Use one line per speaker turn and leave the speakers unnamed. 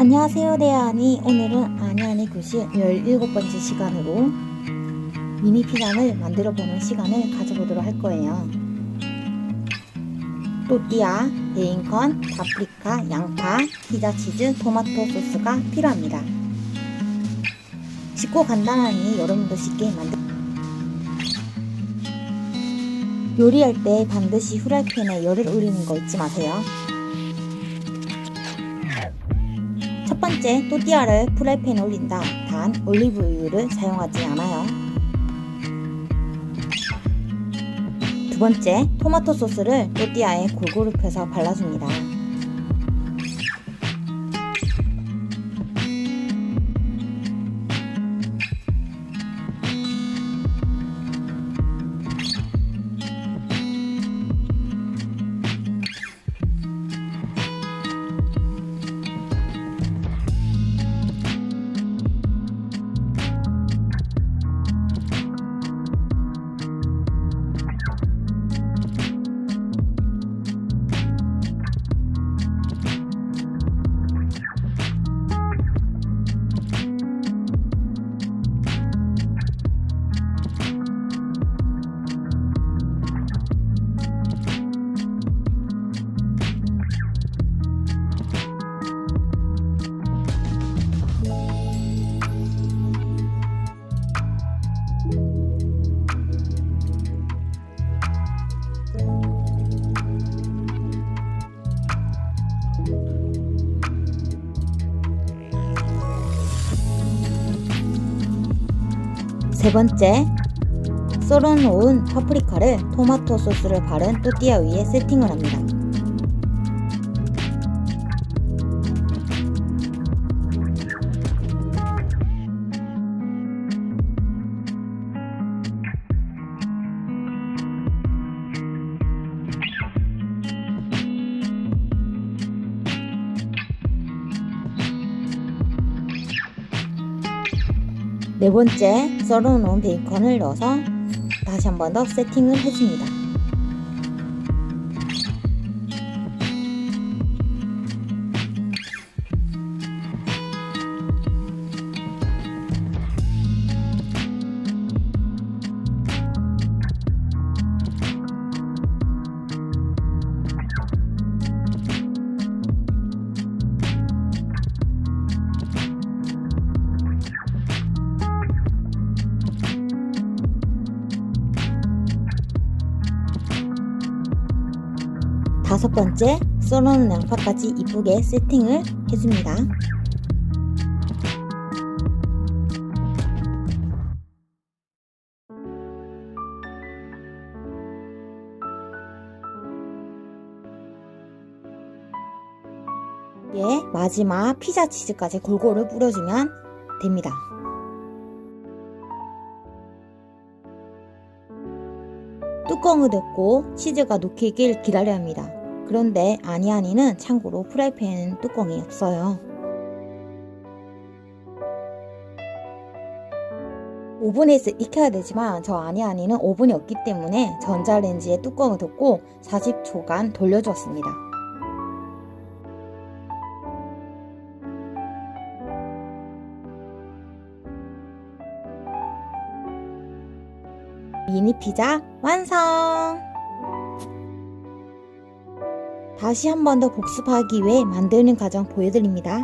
안녕하세요 대안이. 오늘은 아니아니 교실 17번째 시간으로 미니 피자를 만들어 보는 시간을 가져보도록 할 거예요. 또띠아, 베이컨, 파프리카, 양파, 피자 치즈, 토마토 소스가 필요합니다. 쉽고 간단하니 여러분도 쉽게 만들 요리할 때 반드시 후라이팬에 열을 올리는 거 잊지 마세요 첫 번째 또띠아를 프라이팬에 올린다. 단 올리브유를 사용하지 않아요. 두 번째 토마토 소스를 또띠아에 골고루 펴서 발라줍니다. 세 번째 썰어놓은 파프리카를 토마토 소스를 바른 또띠아 위에 세팅을 합니다. 네 번째, 썰어놓은 베이컨을 넣어서 다시 한 번 더 세팅을 해줍니다. 다섯 번째, 썰어놓은 양파까지 이쁘게 세팅을 해줍니다. 예, 마지막 피자 치즈까지 골고루 뿌려주면 됩니다. 뚜껑을 덮고 치즈가 녹히길 기다려야 합니다. 그런데 아니아니는 참고로 프라이팬 뚜껑이 없어요. 오븐에서 익혀야 되지만 저 아니아니는 오븐이 없기 때문에 전자레인지에 뚜껑을 덮고 40초간 돌려주었습니다. 미니 피자 완성! 다시 한 번 더 복습하기 위해 만드는 과정 보여드립니다.